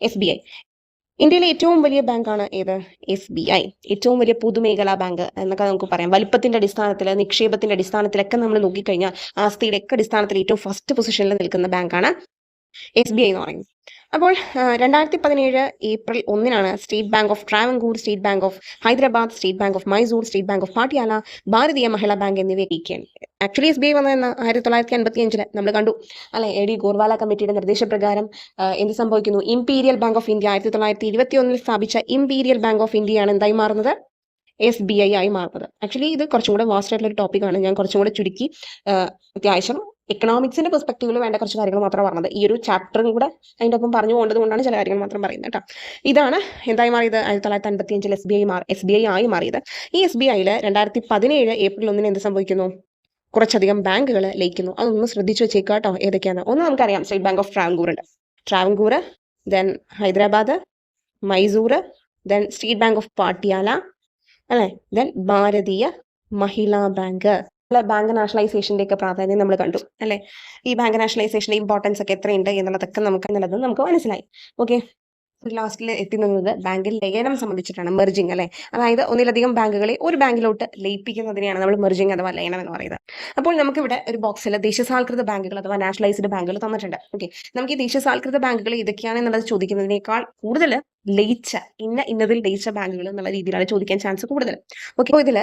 എസ് ബി ഐ ഇന്ത്യയിലെ ഏറ്റവും വലിയ ബാങ്കാണ് ഏത്? S B I. ഏറ്റവും വലിയ പൊതുമേഖലാ ബാങ്ക് എന്നൊക്കെ നമുക്ക് പറയാം. വലിപ്പത്തിന്റെ അടിസ്ഥാനത്തിൽ നിക്ഷേപത്തിന്റെ അടിസ്ഥാനത്തിലൊക്കെ നമ്മൾ നോക്കിക്കഴിഞ്ഞാൽ ആസ്തിയുടെ ഒക്കെ അടിസ്ഥാനത്തിൽ ഏറ്റവും ഫസ്റ്റ് പൊസിഷനിൽ നിൽക്കുന്ന ബാങ്കാണ് എസ് ബി ഐ എന്ന് പറയുന്നത്. അപ്പോൾ രണ്ടായിരത്തി പതിനേഴ് ഏപ്രിൽ ഒന്നിനാണ് state bank of Travancore state bank of Hyderabad state bank of Mysore state bank of Patiala Bharatiya Mahila bank എന്നിവയെ നീക്കിയാണ് ആക്ച്വലി എസ് ബി ഐ വന്നതെന്ന് ആയിരത്തി തൊള്ളായിരത്തി അൻപത്തി അഞ്ചിൽ നമ്മൾ കണ്ടു. അല്ലെ എ ഡി ഗോർവാല കമ്മിറ്റിയുടെ നിർദ്ദേശപ്രകാരം എന്ത് സംഭവിക്കുന്നു? ഇംപീരിയൽ ബാങ്ക് ഓഫ് ഇന്ത്യ ആയിരത്തി തൊള്ളായിരത്തി ഇരുപത്തി ഒന്നിൽ സ്ഥാപിച്ച ഇംപീരിയൽ ബാങ്ക് ഓഫ് ഇന്ത്യയാണ് എന്തായി മാറുന്നത്? എസ് ബി ഐ ആയി മാറുന്നത്. ആക്ച്വലി ഇത് കുറച്ചും കൂടെ വാസ്റ്റ് ആയിട്ടുള്ള ഒരു ടോപ്പിക്കാണ് ഞാൻ കുറച്ചും കൂടെ ചുരുക്കി അത്യാവശ്യം എക്കണോമിക്സിന്റെ പെർസ്പെക്റ്റീവിൽ വേണ്ട കുറച്ച് കാര്യങ്ങൾ മാത്രം പറഞ്ഞത്. ഈ ഒരു ചാപ്റ്ററും കൂടെ അതിന്റെ ഒപ്പം പറഞ്ഞു പോകേണ്ടത് കൊണ്ടാണ് ചില കാര്യങ്ങൾ മാത്രം പറയുന്നത് കേട്ടോ. ഇതാണ് എന്തായി മാറിയത്? ആയിരത്തി തൊള്ളായിരത്തി അൻപത്തി അഞ്ചിൽ എസ് ബി ഐ മാറി എസ് ബി ഐ ആയി മാറിയത്. ഈ എസ് ബി ഐയിൽ രണ്ടായിരത്തി പതിനേഴ് ഏപ്രിൽ ഒന്നിന് എന്ത് സംഭവിക്കുന്നു? കുറച്ചധികം ബാങ്കുകൾ ലയിക്കുന്നു. അതൊന്ന് ശ്രദ്ധിച്ചു വെച്ചേക്കുക കേട്ടോ. ഏതൊക്കെയാണ് ഒന്ന് നമുക്കറിയാം. സ്റ്റേറ്റ് ബാങ്ക് ഓഫ് ട്രാവൻകൂർ ഉണ്ട്. Travancore then Hyderabad Mysore then state bank of Patiala അല്ലെ? ദെൻ ഭാരതീയ മഹിളാ ബാങ്ക്. ബാങ്ക് നാഷണലൈസേഷന്റെ ഒക്കെ പ്രാധാന്യം നമ്മൾ കണ്ടു അല്ലേ? ഈ ബാങ്ക് നാഷണലൈസേഷന്റെ ഇമ്പോർട്ടൻസ് ഒക്കെ എത്രയുണ്ട് എന്നുള്ളതൊക്കെ നമുക്ക് എന്നുള്ളത് നമുക്ക് മനസ്സിലായി. ഓക്കെ ലാസ്റ്റിൽ എത്തി നിന്നത് ബാങ്കിൽ ലയനം സംബന്ധിച്ചിട്ടാണ് മെർജിങ് അല്ലെ? അതായത് ഒന്നിലധികം ബാങ്കുകളെ ഒരു ബാങ്കിലോട്ട് ലയിപ്പിക്കുന്നതിനെയാണ് നമ്മൾ മെർജിങ് അഥവാ ലയനം എന്ന് പറയുന്നത്. അപ്പോൾ നമുക്ക് ഇവിടെ ഒരു ബോക്സിൽ ദേശസാൽകൃത ബാങ്കുകൾ അഥവാ നാഷണലൈസ്ഡ് ബാങ്കുകൾ തന്നിട്ടുണ്ട്. ഓക്കെ നമുക്ക് ഈ ദേശസാൽകൃത ബാങ്കുകൾ ഇതൊക്കെയാണ് എന്നുള്ളത് ചോദിക്കുന്നതിനേക്കാൾ കൂടുതൽ ലയിച്ച ഇന്ന ഇന്നതിൽ ലയിച്ച ബാങ്കുകൾ എന്നുള്ള രീതിയിലാണ് ചോദിക്കാൻ ചാൻസ് കൂടുതൽ ഓക്കെ ഇതിൽ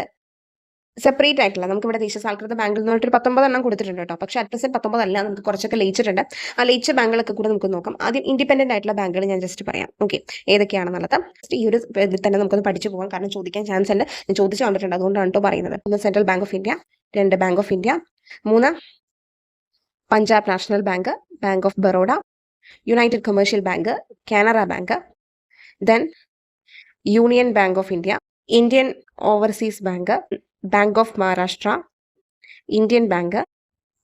സെപ്പറേറ്റ് ആയിട്ടുള്ള നമുക്ക് ഇവിടെ ദേശസാൽകൃത ബാങ്കിൽ നിന്ന് ഒരു പത്തൊമ്പത് എണ്ണം കൊടുത്തിട്ടുണ്ട് കേട്ടോ. പക്ഷേ അറ്റ് പ്രസന്റ് പത്തൊമ്പതല്ല. നമുക്ക് കുറച്ചൊക്കെ ലയിച്ചിട്ടുണ്ട്. ആ ലയിച്ച ബാങ്കുകളൊക്കെ കൂടെ നമുക്ക് നോക്കാം. ആദ്യം ഇൻഡിപെൻഡന്റ് ആയിട്ടുള്ള ബാങ്കുകൾ ഞാൻ ജസ്റ്റ് പറയാം. ഓക്കെ ഏതൊക്കെയാണെന്നുള്ളത് ഈ ഒരു ഇതിൽ തന്നെ നമുക്കൊന്ന് പഠിച്ചു പോകാം. കാരണം ചോദിക്കാൻ ചാൻസ് ഉണ്ട് ഞാൻ ചോദിച്ചു കണ്ടിട്ടുണ്ട് അതുകൊണ്ടാണ് കേട്ടോ പറയുന്നത്. ഒന്ന് സെൻട്രൽ ബാങ്ക് ഓഫ് ഇന്ത്യ രണ്ട് ബാങ്ക് ഓഫ് ഇന്ത്യ മൂന്ന് Punjab national bank bank of Baroda united commercial bank Canara bank then union bank of India Indian overseas bank bank of Maharashtra Indian bank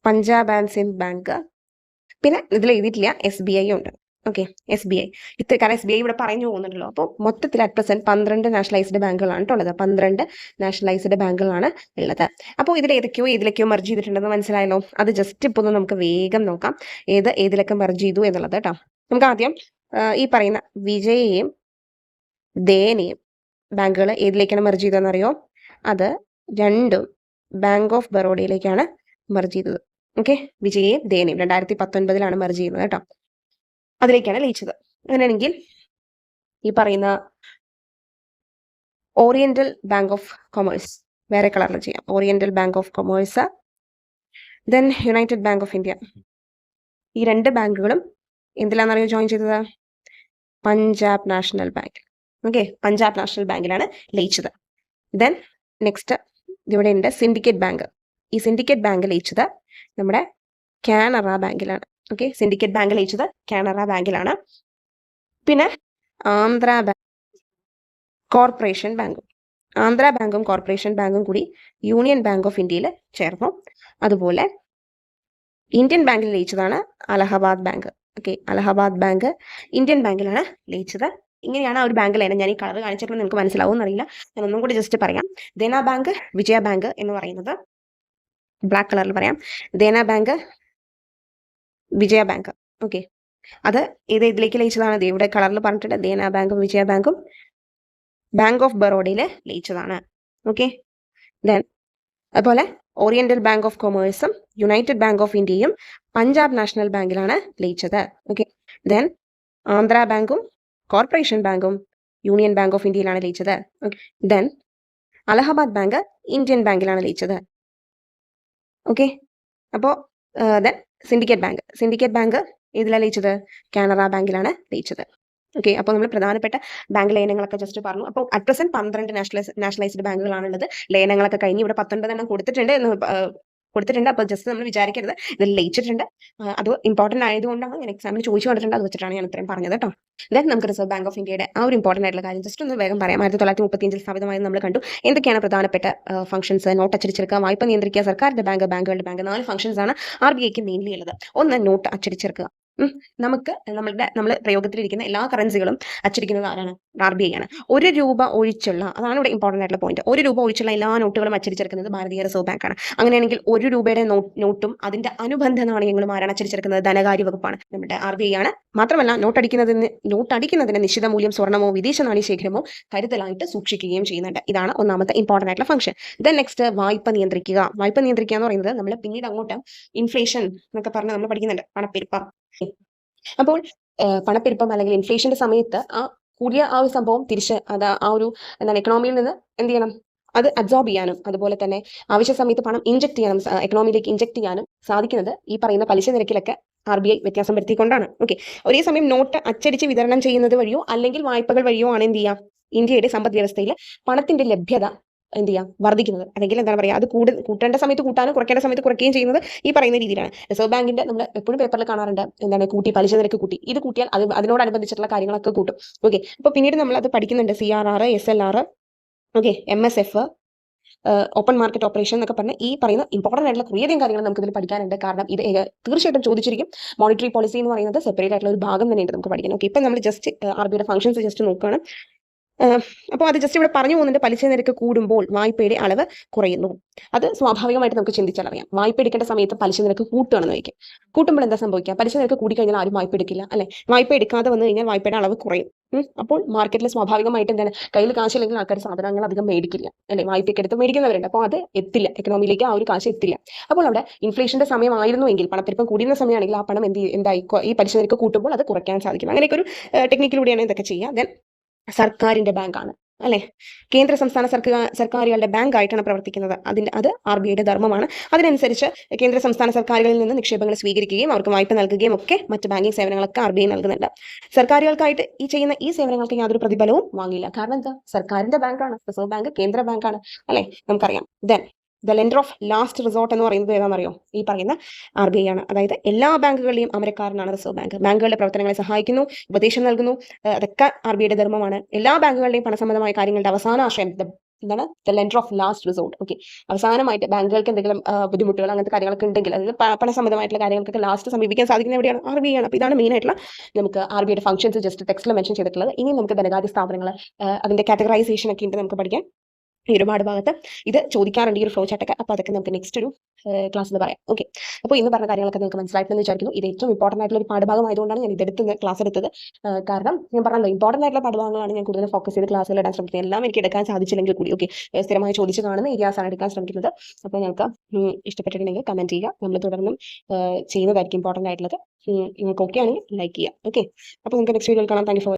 Punjab and Sindh bank പിന്നെ ഇതിൽ എഴുതിയിട്ടില്ല എസ് ബി ഐ ഉണ്ട്. ഓക്കെ എസ് ബി ഐ ഇത്ര കാരണം എസ് ബി ഐ ഇവിടെ പറഞ്ഞു പോകുന്നുണ്ടല്ലോ. അപ്പോൾ മൊത്തത്തിൽ അറ്റ് പ്രസന്റ് പന്ത്രണ്ട് നാഷണലൈസ്ഡ് ബാങ്കുകളാണ് ഉള്ളത്. പന്ത്രണ്ട് നാഷണലൈസ്ഡ് ബാങ്കുകളാണ് ഉള്ളത്. അപ്പോൾ ഇതിൽ ഏതൊക്കെയോ ഏതിലൊക്കെയോ മെർജ് ചെയ്തിട്ടുണ്ടെന്ന് മനസ്സിലായല്ലോ? അത് ജസ്റ്റ് ഇപ്പോൾ ഒന്ന് നമുക്ക് വേഗം നോക്കാം. ഏത് ഏതിലൊക്കെ മെർജ് ചെയ്തു എന്നുള്ളത് കേട്ടോ. നമുക്ക് ആദ്യം ഈ പറയുന്ന വിജയയും ദേനയും ബാങ്കുകൾ ഏതിലേക്കാണ് മെർജ് ചെയ്തതെന്നറിയോ? അത് രണ്ടും ബാങ്ക് ഓഫ് ബറോഡയിലേക്കാണ് മെർജ് ചെയ്തത്. ഓക്കെ വിജയയും ദേനയും രണ്ടായിരത്തി പത്തൊൻപതിലാണ് മെർജ് ചെയ്യുന്നത് കേട്ടോ. അതിലേക്കാണ് ലയിച്ചത്. അങ്ങനെയാണെങ്കിൽ ഈ പറയുന്ന ഓറിയന്റൽ ബാങ്ക് ഓഫ് കൊമേഴ്സ് വേറെ കളറിൽ ചെയ്യാം. Oriental bank of commerce then united bank of India ഈ രണ്ട് ബാങ്കുകളും എന്തിലാണെന്നറിയോ ജോയിൻ ചെയ്തത്? Punjab national bank okay Punjab national ബാങ്കിലാണ് ലയിച്ചത്. ദെൻ നെക്സ്റ്റ് ഇവിടെ ഉണ്ട് സിൻഡിക്കേറ്റ് ബാങ്ക് ഈ സിൻഡിക്കേറ്റ് ബാങ്ക് ലയിച്ചത് നമ്മുടെ കാനറ ബാങ്കിലാണ് ഓക്കെ സിൻഡിക്കേറ്റ് ബാങ്ക് ലയിച്ചത് കാനറ ബാങ്കിലാണ് പിന്നെ ആന്ധ്ര ബാങ്ക് കോർപ്പറേഷൻ ബാങ്കും ആന്ധ്ര ബാങ്കും കോർപ്പറേഷൻ ബാങ്കും കൂടി യൂണിയൻ ബാങ്ക് ഓഫ് ഇന്ത്യയിൽ ചേർന്നു. അതുപോലെ ഇന്ത്യൻ ബാങ്കിൽ ലയിച്ചതാണ് Allahabad bank okay Allahabad bank Indian ബാങ്കിലാണ് ലയിച്ചത് ഇങ്ങനെയാണ് ആ ഒരു ബാങ്ക് ലൈനം ഞാൻ ഈ കളർ കാണിച്ചിട്ടുണ്ട് നിങ്ങൾക്ക് മനസ്സിലാവും എന്നറിയില്ല ഞാൻ ഒന്നും കൂടി ജസ്റ്റ് പറയാം. ദേന ബാങ്ക് വിജയ ബാങ്ക് എന്ന് പറയുന്നത്. ബ്ലാക്ക് കളറിൽ പറയാം. Dena bank Vijaya bank okay അത് ഏത് ഇതിലേക്ക് ലയിച്ചതാണ്. ഇവിടെ കളറിൽ പറഞ്ഞിട്ടുണ്ട്. ദേന ബാങ്കും വിജയ ബാങ്കും ബാങ്ക് ഓഫ് ബറോഡയിൽ ലയിച്ചതാണ്. ഓക്കെ ദെൻ അതുപോലെ ഓറിയന്റൽ ബാങ്ക് ഓഫ് കൊമേഴ്സും യുണൈറ്റഡ് ബാങ്ക് ഓഫ് ഇന്ത്യയും പഞ്ചാബ് നാഷണൽ ബാങ്കിലാണ് ലയിച്ചത്. ഓക്കെ ദെൻ ആന്ധ്ര ബാങ്കും കോർപ്പറേഷൻ ബാങ്കും യൂണിയൻ ബാങ്ക് ഓഫ് ഇന്ത്യയിലാണ് ലയിച്ചത്. ദെൻ അലഹബാദ് ബാങ്ക് ഇന്ത്യൻ ബാങ്കിലാണ് ലയിച്ചത്. ഓക്കെ അപ്പോൾ then syndicate bank syndicate bank ഏതിലാണ് ലയിച്ചത്? കാനറ ബാങ്കിലാണ് ലയിച്ചത്. ഓക്കെ അപ്പോൾ നമ്മൾ പ്രധാനപ്പെട്ട ബാങ്ക് ലയനങ്ങളൊക്കെ ജസ്റ്റ് പറഞ്ഞു. അപ്പോൾ അറ്റ് പ്രസന്റ് പന്ത്രണ്ട് നാഷണലൈസ് നാഷണലൈസ്ഡ് ബാങ്കുകളാണുള്ളത്. ലയനങ്ങളൊക്കെ കഴിഞ്ഞ് ഇവിടെ പത്തൊൻപത് എണ്ണം കൊടുത്തിട്ടുണ്ട് എന്ന് കൊടുത്തിട്ടുണ്ട്. അപ്പോൾ ജസ്റ്റ് നമ്മൾ വിചാരിക്കരുത്. ഇത് ലയിച്ചിട്ടുണ്ട്. അത് ഇമ്പോർട്ടന്റ് ആയതുകൊണ്ടാണ് ഞാൻ എക്സാമിന് ചോദിച്ചു കണ്ടിട്ടുണ്ട് അത് വെച്ചിട്ടാണ് ഞാൻ ഇത്രയും പറഞ്ഞത് കേട്ടോ. ദെൻ നമുക്ക് റിസർവ് ബാങ്ക് ഓഫ് ഇന്ത്യയുടെ ആ ഒരു ഇമ്പോർട്ടന്റ് ആയിട്ടുള്ള കാര്യം ജസ്റ്റ് ഒന്ന് വേഗം പറയാം. ആയിരത്തി തൊള്ളായിരത്തി മുപ്പത്തിയഞ്ചിൽ സ്ഥാപിതമായി നമ്മൾ കണ്ടു. എന്തൊക്കെയാണ് പ്രധാനപ്പെട്ട ഫംഗ്ഷൻസ് നോട്ട് അച്ചടിച്ചെടുക്കുക വായ്പ നിയന്ത്രിക്കുക സർക്കാരിന്റെ ബാങ്ക് ബാങ്കുകളുടെ ബാങ്ക് നാല് ഫംഗ്ഷൻസ് ആണ് ആർ ബി ഐക്ക് മെയിൻലി ഉള്ളത്. ഒന്ന് നോട്ട് അച്ചടിച്ചെടുക്കുക. നമുക്ക് നമ്മളുടെ നമ്മൾ പ്രയോഗത്തിലിരിക്കുന്ന എല്ലാ കറൻസികളും അച്ചടിക്കുന്നത് ആരാണ്? ആർ ബി ഐ ആണ്. ഒരു രൂപ ഒഴിച്ചുള്ള അതാണ് ഇവിടെ ഇമ്പോർട്ടന്റ് ആയിട്ടുള്ള പോയിന്റ് ഒരു രൂപ ഒഴിച്ചുള്ള എല്ലാ നോട്ടുകളും അച്ചടിച്ചെടുക്കുന്നത് ഭാരതീയ റിസർവ് ബാങ്കാണ് അങ്ങനെയാണെങ്കിൽ ഒരു രൂപയുടെ നോട്ടും അതിന്റെ അനുബന്ധ നാണയങ്ങളും ആരാണ് അച്ചടിച്ചെടുക്കുന്നത്? ധനകാര്യ വകുപ്പാണ്. നമ്മുടെ ആർ ബി ഐ ആണ്. മാത്രമല്ല നോട്ട് അടിക്കുന്നതിന് നോട്ട് അടിക്കുന്നതിന് നിശ്ചിത മൂല്യം സ്വർണമോ വിദേശ നാണയ ശേഖരമോ കരുതലായിട്ട് സൂക്ഷിക്കുകയും ചെയ്യുന്നുണ്ട്. ഇതാണ് ഒന്നാമത്തെ ഇമ്പോർട്ടന്റ് ആയിട്ടുള്ള ഫംഗ്ഷൻ ദെൻ നെക്സ്റ്റ് വായ്പ നിയന്ത്രിക്കുക. വായ്പ നിയന്ത്രിക്കുക എന്ന് പറയുന്നത് നമ്മൾ പിന്നീട് അങ്ങോട്ട് ഇൻഫ്ലേഷൻ എന്നൊക്കെ പറഞ്ഞ് നമ്മൾ പഠിക്കുന്നുണ്ട്. പണപ്പെരുപ്പം. അപ്പോൾ പണപ്പെരുപ്പം അല്ലെങ്കിൽ ഇൻഫ്ലേഷന്റെ സമയത്ത് ആ കൂടിയ ആ ഒരു സംഭവം തിരിച്ച് അത് ആ ഒരു എന്താണ് എക്കണോമിയിൽ നിന്ന് എന്ത് ചെയ്യണം? അത് അബ്സോർബ് ചെയ്യാനും അതുപോലെ തന്നെ ആവശ്യ സമയത്ത് പണം ഇഞ്ചക്ട് ചെയ്യാനും എക്കണോമിയിലേക്ക് ഇഞ്ചക്ട് ചെയ്യാനും സാധിക്കുന്നത് ഈ പറയുന്ന പലിശ നിരക്കിലൊക്കെ ആർ ബി ഐ വ്യത്യാസം വരുത്തിക്കൊണ്ടാണ്. ഓക്കെ ഒരേ സമയം നോട്ട് അച്ചടിച്ച് വിതരണം ചെയ്യുന്നത് വഴിയോ അല്ലെങ്കിൽ വായ്പകൾ വഴിയോ ആണ് എന്ത് ചെയ്യുക ഇന്ത്യയുടെ സമ്പദ് വ്യവസ്ഥയിൽ പണത്തിന്റെ ലഭ്യത എന്ത് ചെയ്യാം? വർദ്ധിക്കുന്നത്. അല്ലെങ്കിൽ എന്താണ് പറയുക അത് കൂടു കൂട്ടേണ്ട സമയത്ത് കൂട്ടാനും കുറയ്ക്കേണ്ട സമയത്ത് കുറയ്ക്കുകയും ചെയ്യുന്നത് ഈ പറയുന്ന രീതിയിലാണ്. റിസർവ് ബാങ്കിന്റെ നമ്മൾ എപ്പോഴും പേപ്പറിൽ കാണാറുണ്ട് എന്താണ് കൂട്ടി പലിശ നിരക്ക് കൂട്ടി. ഇത് കൂട്ടിയാൽ അത് അതിനോടനുബന്ധിച്ചിട്ടുള്ള കാര്യങ്ങളൊക്കെ കൂട്ടും. ഓക്കെ അപ്പോൾ പിന്നീട് നമ്മൾ അത് പഠിക്കുന്നുണ്ട് C R R S L R okay M S F open market operation എന്നൊക്കെ പറഞ്ഞ ഈ പറയുന്ന ഇമ്പോർട്ടന്റ് ആയിട്ടുള്ള കുറേയധികം കാര്യങ്ങൾ നമുക്ക് ഇതിൽ പഠിക്കാനുണ്ട്. കാരണം ഇത് തീർച്ചയായിട്ടും ചോദിച്ചിരിക്കും. മോണിറ്ററി പോളിസി എന്ന് പറയുന്നത് സെപ്പറേറ്റ് ആയിട്ടുള്ള ഒരു ഭാഗം തന്നെയുണ്ട് നമുക്ക് പഠിക്കാൻ. ഓക്കെ ഇപ്പം നമ്മൾ ജസ്റ്റ് ആർ ബിയുടെ ഫംഗ്ഷൻസ് ജസ്റ്റ് നോക്കുകയാണ്. അപ്പോൾ അത് ജസ്റ്റ് ഇവിടെ പറഞ്ഞു പോകുന്നുണ്ട്. പലിശ നിരക്ക് കൂടുമ്പോൾ വായ്പയുടെ അളവ് കുറയുന്നു. അത് സ്വാഭാവികമായിട്ട് നമുക്ക് ചിന്തിച്ചാൽ അറിയാം. വായ്പ എടുക്കേണ്ട സമയത്ത് പലിശ നിരക്ക് കൂട്ടുകയാണെന്ന് വയ്ക്കും. കൂട്ടുമ്പോൾ എന്താ സംഭവിക്കുക? പലിശ നിരക്ക് കൂടിക്കഴിഞ്ഞാൽ ആരും വായ്പ എടുക്കില്ല അല്ലെ? വായ്പ എടുക്കാതെ വന്നു കഴിഞ്ഞാൽ വായ്പയുടെ അളവ് കുറയും. അപ്പോൾ മാർക്കറ്റിൽ സ്വാഭാവികമായിട്ട് എന്താണ്? കയ്യിൽ കാശില്ലെങ്കിൽ ആൾക്കാർ സാധനങ്ങൾ അധികം മേടിക്കില്ല അല്ലെ? വായ്പയ്ക്ക് എടുത്ത് മേടിക്കുന്നവരുണ്ട്. അപ്പോൾ അത് എത്തില്ല. എക്കണോമിയിലേക്ക് ആ ഒരു കാശ് എത്തില്ല. അപ്പോൾ അവിടെ ഇൻഫ്ലേഷന്റെ സമയമായിരുന്നുവെങ്കിൽ പണപ്പെരുപ്പം കൂടിയുന്ന സമയമാണെങ്കിൽ ആ പണം എന്ത് എന്തായി? ഈ പലിശ നിരക്ക് കൂട്ടുമ്പോൾ അത് കുറയ്ക്കാൻ സാധിക്കും. അങ്ങനെയൊക്കെ ഒരു ടെക്നിക്കിലൂടെയാണ് ഇതൊക്കെ ചെയ്യുക. ദെൻ സർക്കാരിന്റെ ബാങ്കാണ് അല്ലെ? കേന്ദ്ര സംസ്ഥാന സർക്കാർ സർക്കാരുകളുടെ ബാങ്ക് ആയിട്ടാണ് പ്രവർത്തിക്കുന്നത്. അതിന്റെ അത് ആർ ബി ഐയുടെ ധർമ്മമാണ്. അതിനനുസരിച്ച് കേന്ദ്ര സംസ്ഥാന സർക്കാരുകളിൽ നിന്ന് നിക്ഷേപങ്ങൾ സ്വീകരിക്കുകയും അവർക്ക് വായ്പ നൽകുകയും ഒക്കെ മറ്റ് ബാങ്കിങ് സേവനങ്ങളൊക്കെ ആർ ബി ഐ നൽകുന്നുണ്ട്. സർക്കാരുകൾക്കായിട്ട് ഈ ചെയ്യുന്ന ഈ സേവനങ്ങൾക്ക് യാതൊരു പ്രതിഫലവും വാങ്ങില്ല കാരണം എന്താ? സർക്കാരിന്റെ ബാങ്കാണ് റിസർവ് ബാങ്ക് കേന്ദ്ര ബാങ്കാണ് അല്ലെ? നമുക്കറിയാം. Then the lender of last resort എന്ന് പറയുന്നത് ഏതാണെന്നറിയോ? ഈ പറയുന്ന ആർ ബി ഐ ആണ്. അതായത് എല്ലാ ബാങ്കുകളുടെയും അമരക്കാരനാണ് റിസർവ് ബാങ്ക്. ബാങ്കുകളുടെ പ്രവർത്തനങ്ങളെ സഹായിക്കുന്നു ഉപദേശം നൽകുന്നു അതൊക്കെ ആർ ബി ഐയുടെ ധർമ്മമാണ്. എല്ലാ ബാങ്കുകളുടെയും പണസംബന്ധമായ കാര്യങ്ങളുടെ അവസാന ആശയം എന്താണ്? The lender of last resort. Okay. അവസാനമായിട്ട് ബാങ്കുകൾക്ക് എന്തെങ്കിലും ബുദ്ധിമുട്ടുകൾ അങ്ങനത്തെ കാര്യങ്ങളൊക്കെ ഉണ്ടെങ്കിൽ അതായത് പണസംബന്ധമായിട്ടുള്ള കാര്യങ്ങൾക്കൊക്കെ ലാസ്റ്റ് സമീപിക്കാൻ സാധിക്കുന്ന എവിടെയാണ്? ആർ ബി ഐ ആണ്. അപ്പോൾ ഇതാണ് മെയിൻ ആയിട്ടുള്ള നമുക്ക് ആർ ബി ഐയുടെ ഫംഗ്ഷൻസ് ജസ്റ്റ് ടെക്സ്റ്റിൽ മെൻഷൻ ചെയ്തിട്ടുള്ളത്. ഇനി നമുക്ക് ധനകാര്യ സ്ഥാപനങ്ങൾ അതിന്റെ കാറ്റഗറൈസേഷൻ ഒക്കെ ഉണ്ട് നമുക്ക് പഠിക്കാൻ. ഈ ഭാഗത്ത് പാഠഭാഗത്ത് ഇത് ചോദിക്കാറുണ്ട് ഈ ഒരു ഫ്ലോ ചാർട്ടൊക്കെ അപ്പോൾ അതൊക്കെ നമുക്ക് നെക്സ്റ്റ് ഒരു ക്ലാസ് എന്ന് പറയാം. ഓക്കെ അപ്പോൾ ഇന്ന് പറഞ്ഞ കാര്യങ്ങളൊക്കെ നിങ്ങൾക്ക് മനസ്സിലായിട്ടെന്ന് വിചാരിക്കുന്നു. ഇത് ഏറ്റവും ഇമ്പോർട്ടന്റ് ആയിട്ടുള്ള ഒരു പാഠഭാഗമായതുകൊണ്ടാണ് ഞാൻ ഇതെടുത്ത് ക്ലാസ് എടുത്തത്. കാരണം ഞാൻ പറഞ്ഞല്ലോ ഇമ്പോർട്ടന്റ് ആയിട്ടുള്ള പാഠഭാഗങ്ങളാണ് ഞാൻ കൂടുതൽ ഫോക്കസ് ചെയ്ത് ക്ലാസ്സുകൾ ഇടാൻ ശ്രമിക്കുന്നത്. എല്ലാം എനിക്ക് എടുക്കാൻ സാധിച്ചില്ലെങ്കിൽ കൂടി. ഓക്കെ സ്ഥിരമായി ചോദിച്ചു കാണുന്ന ഏരിയാസാണ് എടുക്കാൻ ശ്രമിക്കുന്നത്. അപ്പോൾ ഞങ്ങൾക്ക് ഇഷ്ടപ്പെട്ടിട്ടുണ്ടെങ്കിൽ കമന്റ് ചെയ്യുക. നമ്മൾ തുടർന്നും ചെയ്യുന്നതായിരിക്കും ഇമ്പോർട്ടന്റ് ആയിട്ടുള്ളത്. നിങ്ങൾക്ക് ഓക്കെ ആണെങ്കിൽ ലൈക്ക് ചെയ്യുക. ഓക്കെ അപ്പോൾ നിങ്ങൾക്ക് നെക്സ്റ്റ് വീഡിയോയിൽ കാണാം. Thank for